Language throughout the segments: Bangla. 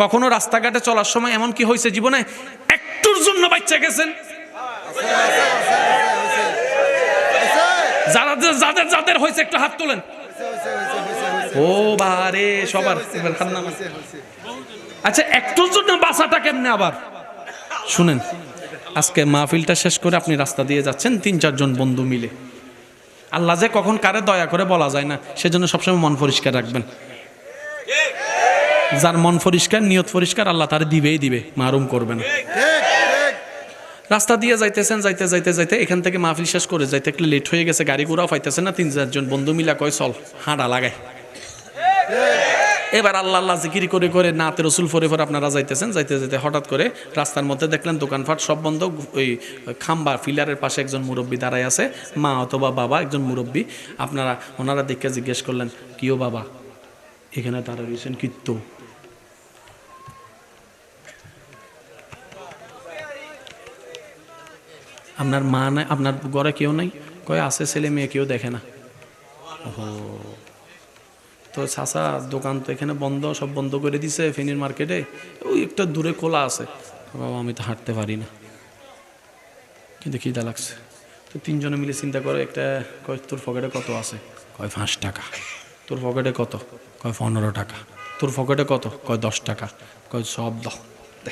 কখনো রাস্তাঘাটে চলার সময় এমন কি হয়েছে জীবনে? একটুর জন্য বাচ্চা গেছেন। যারা যাদের যাদের হয়েছে, একটু হাত তোলেন। ও বারে সবার। আচ্ছা একটুর জন্য বাসাটা কেমনে আবার? শুনেন, আজকে মাহফিলটা শেষ করে আপনি রাস্তা দিয়ে যাচ্ছেন, তিন, চারজন বন্ধু মিলে। আল্লাহ যে কখন কারে দয়া করে বলা যায় না, সেজন্য সবসময় মন পরিষ্কার রাখবেন। যার মন পরিষ্কার নিয়ত পরিষ্কার আল্লাহ তার দিবেই দিবে মারুম করবেন রাস্তা দিয়ে যাইতেছেন যাইতে যাইতে যাইতে এখান থেকে মাহফিল শেষ করে যাইতে একটু লেট হয়ে গেছে গাড়ি ঘোড়াও পাইতেছে না তিন চারজন বন্ধু মিলা কয় চল হাঁটা লাগায় এবার আল্লাহ আল্লাহ জিকিরি করে করে নাতে রসুল ফরে ফরে আপনারা যাইতেছেন যাইতে যাইতে হঠাৎ করে রাস্তার মধ্যে দেখলেন দোকানপাট সব বন্ধ ওই খাম্বা ফিলারের পাশে একজন মুরব্বী দাঁড়ায় আছে মা অথবা বাবা একজন মুরব্বী। আপনারা ওনারা দেখে জিজ্ঞেস করলেন কিও বাবা? এখানে তারা রয়েছেন কীর্ত আপনার মা নাই আপনার ঘরে কেউ নাই? কয় আছে ছেলে মেয়ে কেউ দেখে না। ওহো। তো চাষা দোকান তো এখানে বন্ধ সব বন্ধ করে দিছে ফেনীর মার্কেটে। ওই একটা দূরে খোলা আছে। বাবা আমি তো হাঁটতে পারি না। কিন্তু খিদা লাগছে। তো তিনজনে মিলে চিন্তা করে একটা কয় তোর পকেটে কত আছে? কয় পাঁচ টাকা। তোর পকেটে কত? কয় পনেরো টাকা। তোর পকেটে কত? কয় দশ টাকা। কয় সব দাও। দে।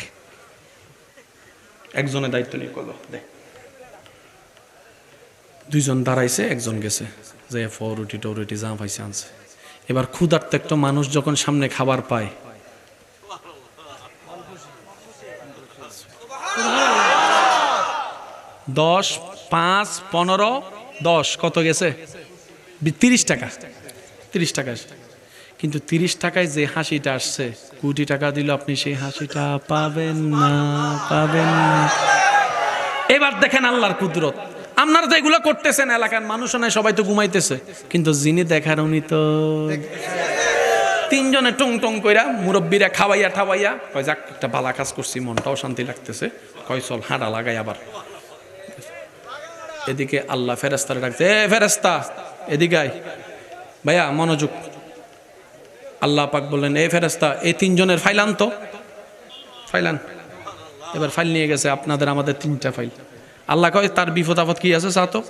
একজনের দায়িত্ব নিয়ে কল দে। দুইজন দাঁড়াইছে, একজন গেছে। যে ফরুটি টরুটি যা পাইছে আনছে। এবার ক্ষুধার্ত একটা মানুষ যখন সামনে খাবার পায়, দশ, পাঁচ, পনেরো, দশ, কত গেছে? তিরিশ টাকা। তিরিশ টাকা কিন্তু তিরিশ টাকায় যে হাসিটা আসছে, কোটি টাকা দিল আপনি, সেই হাসিটা পাবেন না পাবেন না। এবার দেখেন আল্লাহর কুদরত। আপনারা তো এগুলো করতেছেন এলাকার মানুষ নাই, সবাই তো ঘুমাইতেছে। কিন্তু যিনি দেখার উনি তো তিনজনে টং টং কইরা মুরব্বীরা খাওয়াইয়া ঠাওয়াইয়া কয়, যাক, একটা বালা কাজ করছি, মনটাও শান্তি লাগতেছে। কয়, চল হাঁটা লাগাই আবার। এদিকে আল্লাহ ফেরেস্তারে ডাকছে, এ ফেরেস্তা এদিকে আয়। ভাইয়া, মনোযোগ। আল্লাহ পাক বললেন, এ ফেরেস্তা এই তিনজনের ফাইলান তো ফাইলান এবার ফাইল নিয়ে গেছে, আপনাদের আমাদের তিনটা ফাইল। আল্লাহ কয়, তার বিপদ আপদ কি আছে চা তো?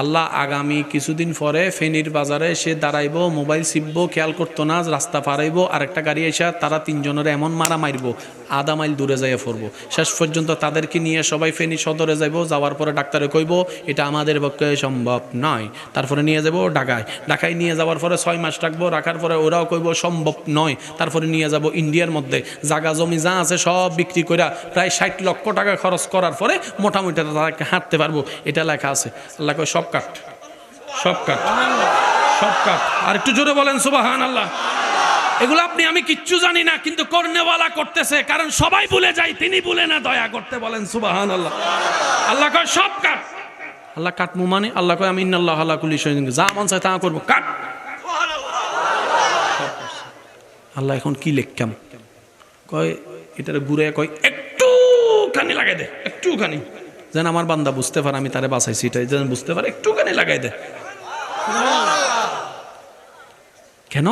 আল্লাহ আগামী কিছুদিন পরে ফেনীর বাজারে সে দাঁড়াইব, মোবাইল ছিপবো, খেয়াল করতো না, রাস্তা পারাইবো আরেকটা গাড়ি এসে তারা তিনজনের এমন মারা মারবো। আধা মাইল দূরে যাইয়া পড়ব শেষ পর্যন্ত তাদেরকে নিয়ে সবাই ফেনী সদরে যাইবো, যাওয়ার পরে ডাক্তারে কইব, এটা আমাদের পক্ষে সম্ভব নয়। তারপরে নিয়ে যাব ঢাকায়। ঢাকায় নিয়ে যাওয়ার পরে ছয় মাস রাখব, রাখার পরে ওরাও কইব, সম্ভব নয়। তারপরে নিয়ে যাব ইন্ডিয়ার মধ্যে। জাগা জমি যা আছে সব বিক্রি করে প্রায় ষাট লক্ষ টাকা খরচ করার পরে মোটামুটি তাদেরকে হাঁটতে পারব। এটা লেখা আছে। আল্লাহ সব কাট সব কাট সব কাট আর একটু জোরে বলেন সুবাহান আল্লাহ এগুলো আপনি, আমি কিচ্ছু জানি না, কিন্তু কর্নেওয়ালা করতেছে, কারণ সবাই ভুলে যায়, তিনি ভুলে না দয়া করতে বলেন সুবাহান আল্লাহ আল্লাহ কয়, সব কাট। আল্লাহ কাটমু মানে আল্লাহ কয়, আমি ইন্নাল্লাহ আল্লাহ কুলি যা মন চায় তা করব, কাট। আল্লাহ এখন কি লিখতাম কয়, এটার ঘুরে কয়, একটুখানি লাগাই দে, একটুখানি। যেন আমার বান্দা বুঝতে পারে, আমি তারে বাঁচাইছি, এটাই যেন বুঝতে পারে, একটুখানি লাগাই দে। কেন?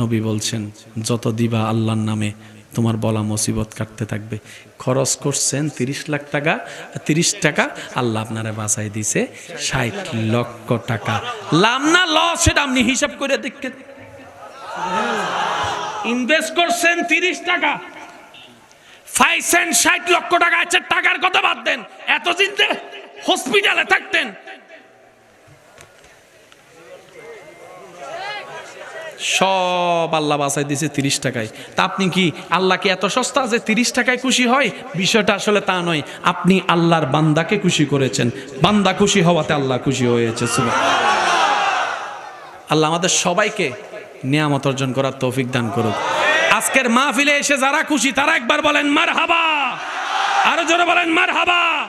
নবী বলছেন, যত দিবা আল্লাহর নামে, তোমার বলা মুসিবত কাটতে থাকবে। খরচ করছেন তিরিশ লাখ টাকা, তিরিশ টাকা, আল্লাহ আপনারা বাঁচাই দিছে ষাট লক্ষ টাকা। লাভ না লস, সেটা আপনি হিসাব করে দেখতে ইনভেস্ট করছেন তিরিশ টাকা ষাট লক্ষ টাকা আছে টাকার কথা বাদ দেন। এতদিন হসপিটালে থাকতেন সব আল্লাহ বাঁচাই দিয়েছে তিরিশ টাকায়। তা আপনি কি আল্লাহকে এত সস্তা যে তিরিশ টাকায় খুশি হয়? বিষয়টা আসলে তা নয়। আপনি আল্লাহর বান্দাকে খুশি করেছেন। বান্দা খুশি হওয়াতে আল্লাহ খুশি হয়েছে। আল্লাহ আমাদের সবাইকে নিয়ামত অর্জন করার তৌফিক দান করুক। আজকের মাহফিলে এসে যারা খুশি, তারা একবার বলেন মার হাবা আরও জোরে বলেন মার হাবা